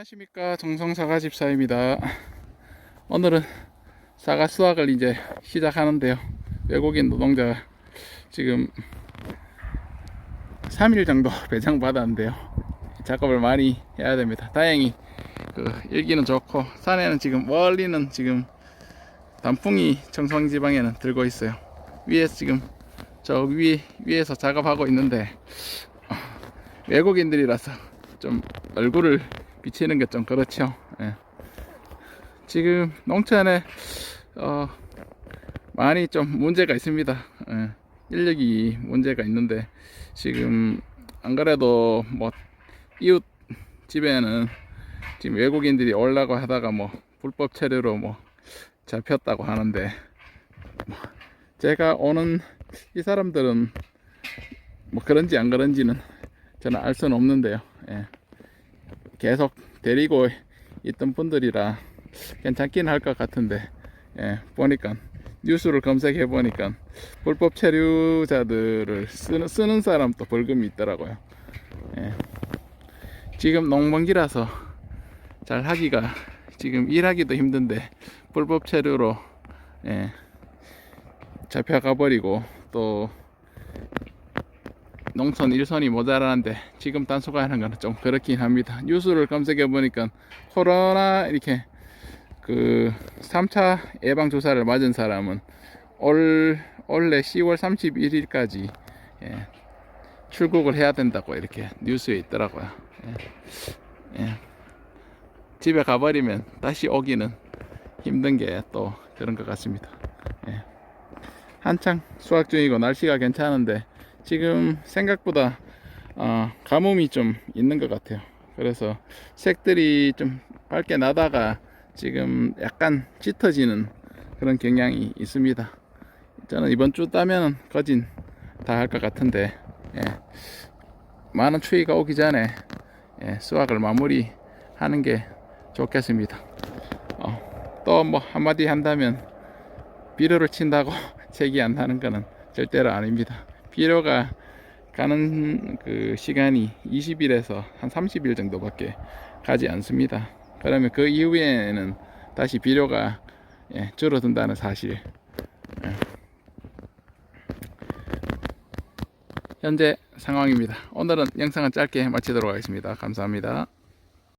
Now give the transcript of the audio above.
안녕하십니까. 정성사과 집사입니다. 오늘은 사과 수확을 이제 시작하는데요. 외국인 노동자가 지금 3일 정도 배정 받았는데요. 작업을 많이 해야 됩니다. 다행히 그 일기는 좋고 산에는 지금 멀리는 지금 단풍이 청송지방에는 들고 있어요. 위에서 지금 저 위, 위에서 작업하고 있는데 어, 외국인들이라서 좀 얼굴을 비치는 게 좀 그렇죠. 예. 지금 농촌에 어, 많이 좀 문제가 있습니다. 예. 인력이 문제가 있는데 지금 안 그래도 뭐 이웃 집에는 지금 외국인들이 올라고 하다가 뭐 불법 체류로 뭐 잡혔다고 하는데 뭐 제가 오는 이 사람들은 뭐 그런지 안 그런지는 저는 알 수는 없는데요. 예. 계속 데리고 있던 분들이라 괜찮긴 할 것 같은데 예, 보니까 뉴스를 검색해 보니까 불법 체류자들을 쓰는, 쓰는 사람도 벌금이 있더라고요. 예. 지금 농번기라서 잘 하기가 지금 일하기도 힘든데 불법 체류로 예, 잡혀가 버리고 또 농촌 일손이 모자라는데 지금 단속하는 거는 좀 그렇긴 합니다. 뉴스를 검색해 보니까 코로나 이렇게 그 3차 예방 주사를 맞은 사람은 올 올해 10월 31일까지 예, 출국을 해야 된다고 이렇게 뉴스에 있더라고요. 예, 예. 집에 가버리면 다시 오기는 힘든 게 또 그런 것 같습니다. 예. 한창 수확 중이고 날씨가 괜찮은데 지금 생각보다 어, 가뭄이 좀 있는 것 같아요. 그래서 색들이 좀 밝게 나다가 지금 약간 짙어지는 그런 경향이 있습니다. 저는 이번 주 따면 거진 다 할 것 같은데 예. 많은 추위가 오기 전에 예, 수확을 마무리 하는 게 좋겠습니다. 어, 또뭐 한마디 한다면 비료를 친다고 색이 안 나는 거는 절대로 아닙니다. 비료가 가는 그 시간이 20일에서 한 30일 정도밖에 가지 않습니다. 그러면 그 이후에는 다시 비료가 예, 줄어든다는 사실. 예. 현재 상황입니다. 오늘은 영상은 짧게 마치도록 하겠습니다. 감사합니다.